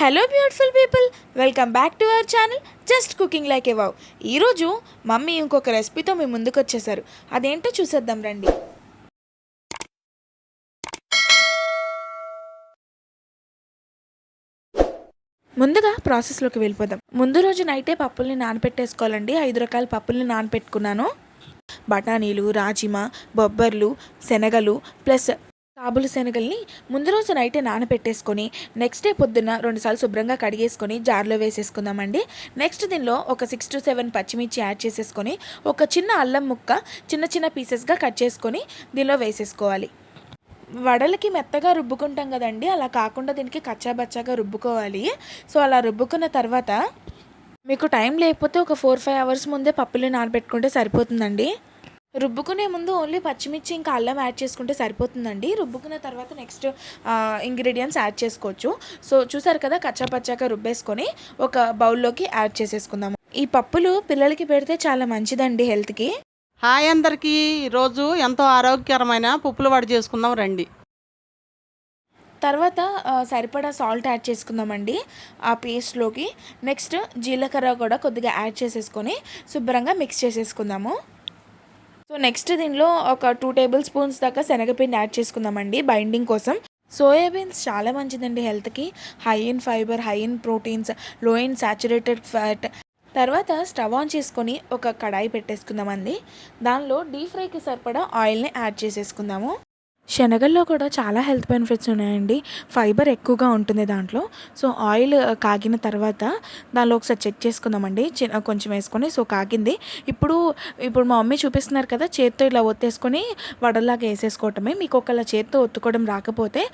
Hello beautiful people welcome back to our channel just cooking like a wow ఈరోజు mummy ఇంకొక రెసిపీతో మీ ముందుకు వచ్చేసారు. అదేంటో చూసేద్దాం రండి. ముందుగా ప్రాసెస్లోకి వెళ్ళిపోదాం. ముందు రోజు నైటే పప్పుల్ని నానపెట్టేసుకోవాలండి. ఐదు రకాల పప్పుల్ని నానపెట్టుకున్నాను. బఠానీలు రాజిమా బొబ్బర్లు శనగలు ప్లస్ కాబులు శనగల్ని ముందు రోజు నైటే నానబెట్టేసుకొని నెక్స్ట్ డే పొద్దున్న రెండుసార్లు శుభ్రంగా కడిగేసుకొని జార్లో వేసేసుకుందామండి. నెక్స్ట్ దీనిలో ఒక సిక్స్ టు సెవెన్ పచ్చిమిర్చి యాడ్ చేసేసుకొని ఒక చిన్న అల్లం ముక్క చిన్న చిన్న పీసెస్గా కట్ చేసుకొని దీనిలో వేసేసుకోవాలి. వడలకి మెత్తగా రుబ్బుకుంటాం కదండి అలా కాకుండా దీనికి కచ్చాబచ్చాగా రుబ్బుకోవాలి. సో అలా రుబ్బుకున్న తర్వాత మీకు టైం లేకపోతే ఒక ఫోర్ ఫైవ్ అవర్స్ ముందే పప్పులు నానబెట్టుకుంటే సరిపోతుందండి. రుబ్బుకునే ముందు ఓన్లీ పచ్చిమిర్చి ఇంకా అల్లం యాడ్ చేసుకుంటే సరిపోతుందండి. రుబ్బుకున్న తర్వాత నెక్స్ట్ ఇంగ్రీడియంట్స్ యాడ్ చేసుకోవచ్చు. సో చూసారు కదా కచ్చా పచ్చాక రుబ్బేసుకొని ఒక బౌల్లోకి యాడ్ చేసేసుకుందాము. ఈ పప్పులు పిల్లలకి పెడితే చాలా మంచిదండి హెల్త్కి. హాయ్ అందరికీ. ఈరోజు ఎంతో ఆరోగ్యకరమైన పుప్పులు వడ చేసుకుందాం రండి. తర్వాత సరిపడా సాల్ట్ యాడ్ చేసుకుందామండి ఆ పేస్ట్లోకి. నెక్స్ట్ జీలకర్ర కూడా కొద్దిగా యాడ్ చేసేసుకొని శుభ్రంగా మిక్స్ చేసేసుకుందాము. సో నెక్స్ట్ దీనిలో ఒక టూ టేబుల్ స్పూన్స్ దాకా శనగపిండి యాడ్ చేసుకుందామండి బైండింగ్ కోసం. సోయాబీన్స్ చాలా మంచిదండి హెల్త్కి. High in fibre high in ప్రోటీన్స్లో in saturated fat. తర్వాత స్టవ్ ఆన్ చేసుకొని ఒక కడాయి పెట్టేసుకుందామండి. దానిలో డీప్ ఫ్రైకి సరిపడా ఆయిల్ని యాడ్ చేసేసుకుందాము. శనగల్లో కూడా చాలా హెల్త్ బెనిఫిట్స్ ఉన్నాయండి. ఫైబర్ ఎక్కువగా ఉంటుంది దాంట్లో. సో ఆయిల్ కాగిన తర్వాత దానిలో ఒకసారి చెక్ చేసుకుందామండి. చి- కొంచెం వేసుకొని సో కాగింది. ఇప్పుడు ఇప్పుడు మా మమ్మీ చూపిస్తున్నారు కదా చేత్తో ఇలా ఒత్తేసుకొని వడలాగా వేసేసుకోవటమే. మీకు ఒకవేళ చేత్తో ఒత్తుకోవడం రాకపోతే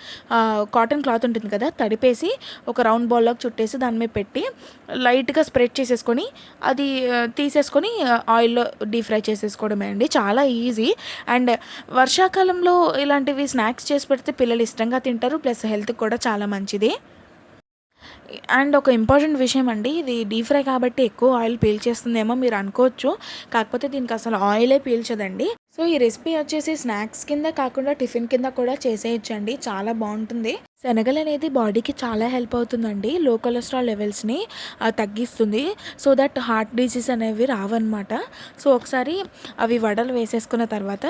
కాటన్ క్లాత్ ఉంటుంది కదా తడిపేసి ఒక రౌండ్ బాల్లోకి చుట్టేసి దాని మీద పెట్టి లైట్గా స్ప్రెడ్ చేసేసుకొని అది తీసేసుకొని ఆయిల్లో డీప్ ఫ్రై చేసేసుకోవడమే అండి. చాలా ఈజీ. అండ్ వర్షాకాలంలో ఇలాంటి ఇలాంటివి స్నాక్స్ చేసి పెడితే పిల్లలు ఇష్టంగా తింటారు ప్లస్ హెల్త్ కూడా చాలా మంచిది. అండ్ ఒక ఇంపార్టెంట్ విషయం అండి ఇది డీప్ ఫ్రై కాబట్టి ఎక్కువ ఆయిల్ పీల్చేస్తుందేమో మీరు అనుకోవచ్చు కాకపోతే దీనికి అసలు ఆయిలే పీల్చదండి. సో ఈ రెసిపీ వచ్చేసి స్నాక్స్ కింద కాకుండా టిఫిన్ కింద కూడా చేసేయచ్చండి చాలా బాగుంటుంది. శనగలు అనేది బాడీకి చాలా హెల్ప్ అవుతుందండి. లో కొలెస్ట్రాల్ లెవెల్స్ని తగ్గిస్తుంది. సో దట్ హార్ట్ డిసీజ్ అనేవి రావన్నమాట. సో ఒకసారి అవి వడలు వేసేసుకున్న తర్వాత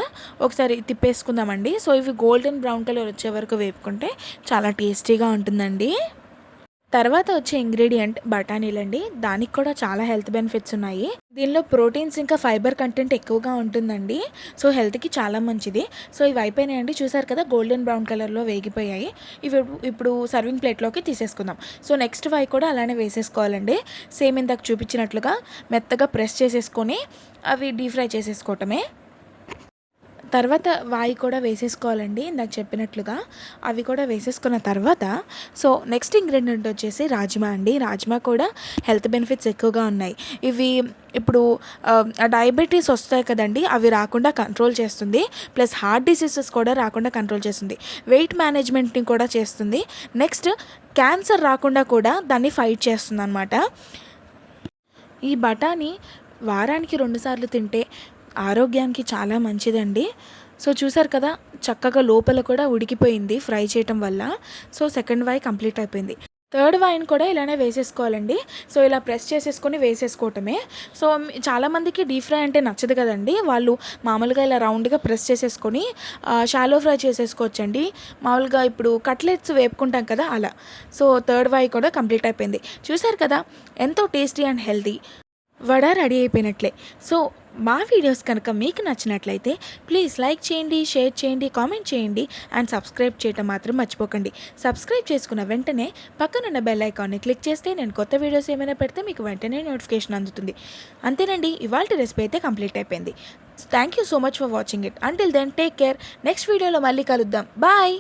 ఒకసారి తిప్పేసుకుందామండి. సో ఇవి గోల్డెన్ బ్రౌన్ కలర్ వచ్చే వరకు వేపుకుంటే చాలా టేస్టీగా ఉంటుందండి. తర్వాత వచ్చే ఇంగ్రీడియంట్ బఠానీలండి. దానికి కూడా చాలా హెల్త్ బెనిఫిట్స్ ఉన్నాయి. దీనిలో ప్రోటీన్స్ ఇంకా ఫైబర్ కంటెంట్ ఎక్కువగా ఉంటుందండి. సో హెల్త్కి చాలా మంచిది. సో ఇవి అయిపోయినాయండి. చూసారు కదా గోల్డెన్ బ్రౌన్ కలర్లో వేగిపోయాయి. ఇవి ఇప్పుడు సర్వింగ్ ప్లేట్లోకి తీసేసుకుందాం. సో నెక్స్ట్ వై కూడా అలానే వేసేసుకోవాలండి. సేమ్ ఇందాక చూపించినట్లుగా మెత్తగా ప్రెస్ చేసేసుకొని అవి డీప్ ఫ్రై చేసేసుకోవటమే. తర్వాత వాయి కూడా వేసేసుకోవాలండి ఇందాక చెప్పినట్లుగా. అవి కూడా వేసేసుకున్న తర్వాత సో నెక్స్ట్ ఇంగ్రీడియంట్ వచ్చేసి రాజ్మా అండి. రాజ్మా కూడా హెల్త్ బెనిఫిట్స్ ఎక్కువగా ఉన్నాయి. ఇవి ఇప్పుడు డయాబెటీస్ వస్తాయి కదండి అవి రాకుండా కంట్రోల్ చేస్తుంది. ప్లస్ హార్ట్ డిసీజెస్ కూడా రాకుండా కంట్రోల్ చేస్తుంది. వెయిట్ మేనేజ్మెంట్ని కూడా చేస్తుంది. నెక్స్ట్ క్యాన్సర్ రాకుండా కూడా దాన్ని ఫైట్ చేస్తుంది అనమాట ఈ బఠానీ వారానికి రెండుసార్లు తింటే ఆరోగ్యానికి చాలా మంచిదండి. సో చూసారు కదా చక్కగా లోపల కూడా ఉడికిపోయింది ఫ్రై చేయటం వల్ల. సో సెకండ్ వాయి కంప్లీట్ అయిపోయింది. థర్డ్ వైన్ కూడా ఇలానే వేసేసుకోవాలండి. సో ఇలా ప్రెస్ చేసేసుకొని వేసేసుకోవటమే. సో చాలామందికి డీప్ ఫ్రై అంటే నచ్చదు కదండి. వాళ్ళు మామూలుగా ఇలా రౌండ్గా ప్రెస్ చేసేసుకొని షాలో ఫ్రై చేసేసుకోవచ్చండి. మామూలుగా ఇప్పుడు కట్లెట్స్ వేపుకుంటాం కదా అలా. సో థర్డ్ వై కూడా కంప్లీట్ అయిపోయింది. చూసారు కదా ఎంతో tasty and healthy. Vada ready అయిపోయినట్లే. So మా వీడియోస్ కనుక మీకు నచ్చినట్లయితే ప్లీజ్ లైక్ చేయండి షేర్ చేయండి కామెంట్ చేయండి అండ్ సబ్స్క్రైబ్ చేయటం మాత్రం మర్చిపోకండి. సబ్స్క్రైబ్ చేసుకున్న వెంటనే పక్కనున్న బెల్ ఐకాన్ని క్లిక్ చేస్తే నేను కొత్త వీడియోస్ ఏమైనా పెడితే మీకు వెంటనే నోటిఫికేషన్ అందుతుంది. అంతేనండి ఇవాళ రెసిపీ అయితే కంప్లీట్ అయిపోయింది. Thank you so much for watching it. Until then take care next వీడియోలో మళ్ళీ కలుద్దాం. బాయ్!